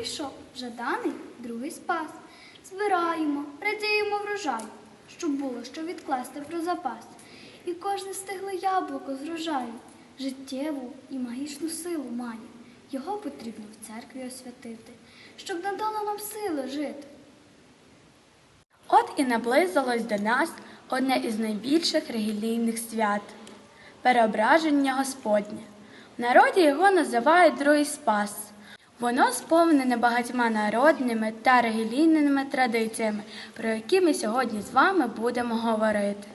прийшов, жаданий другий спас. Збираємо, радіємо врожай, щоб було що відкласти про запас. І кожне стигле яблуко з врожаю життєву і магічну силу має. Його потрібно в церкві освятити, щоб надало нам сили жити. От і наблизилось до нас одне із найбільших релігійних свят переображення Господнє. Народі його називають Другий Спас. Воно сповнене багатьма народними та релігійними традиціями, про які ми сьогодні з вами будемо говорити.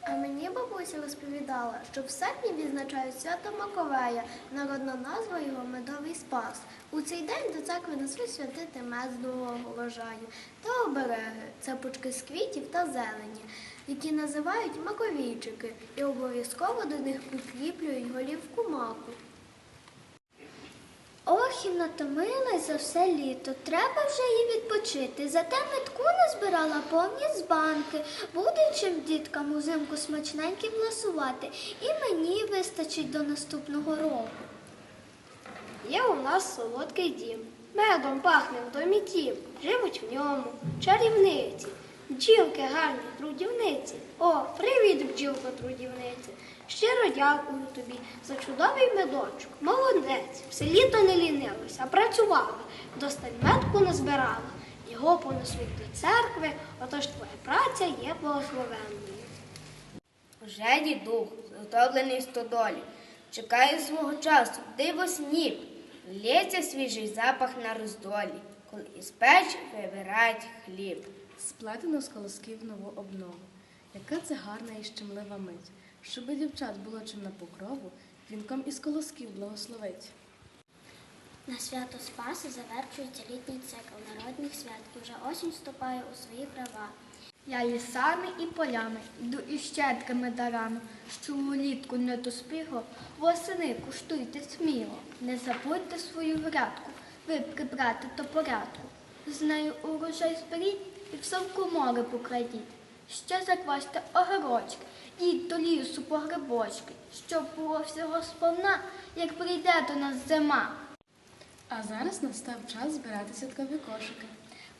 А мені бабуся розповідала, що в серпні відзначають свято Маковея, народна назва його медовий спас. У цей день до церкви несли святити мед нового врожаю та обереги, це пучки з квітів та зелені, які називають маковійчики, і обов'язково до них прикріплюють голівку маку. Ох, і натомилась за все літо. Треба вже їй відпочити. Зате метку назбирала повні з банки. Буде чим діткам узимку смачненьким ласувати. І мені вистачить до наступного року. Є у нас солодкий дім. Медом пахне в домі тім. Живуть в ньому чарівниці. Бджілки гарні, трудівниці. О, привіт, бджілко трудівниці. Щиро дякую тобі за чудовий медочок. Молодець. Все літо не лінилась, а працювала. Достань медку назбирала. Його понесуть до церкви, отож твоя праця є благословенною. Жеді дух, зготовлений в стодолі, чекає свого часу, диво сніп, лється свіжий запах на роздолі, коли із печі вибирають хліб. Сплетено з колосків нову обнову. Яка це гарна і щемлива мить, щоби дівчат було чим на покрову, вінком із колосків благословить. На свято Спаси завершується літній цикл народних свят і вже осінь вступає у свої права. Я лісами і полями йду із щедрими дарами, що улітку не доспігло, восени куштуйте сміло. Не забудьте свою грядку, ви прибрати до порядку. З нею урожай зберіть і в совку море покладіть. Ще заквасьте огорочки, їдь до лісу по грибочки, щоб було всього сповна, як прийде до нас зима. А зараз настав час збирати святкові кошики.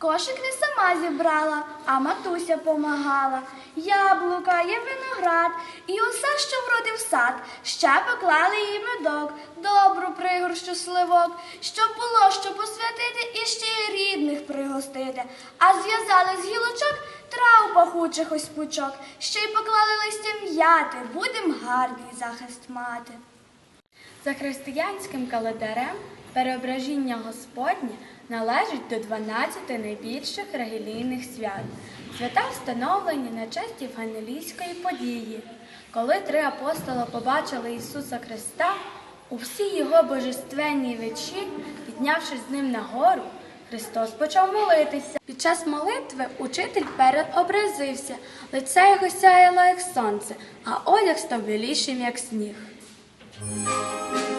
Кошик не сама зібрала, а матуся помагала. Яблука, є виноград і усе, що вродив сад. Ще поклали їй медок, добру пригорщу сливок, щоб було що посвятити і ще й рідних пригостити. А зв'язали з гілочок трав пахучих ось пучок, ще й поклали листя м'яти, будем гарний захист мати. За християнським календарем переображіння Господнє належить до 12 найбільших релігійних свят. Свята встановлені на честь євангелійської події. Коли три апостоли побачили Ісуса Христа, у всій його божественній вечі, піднявшись з ним на гору, Христос почав молитися. Під час молитви учитель переобразився, лице його сяяло, як сонце, а одяг став білішим, як сніг. Música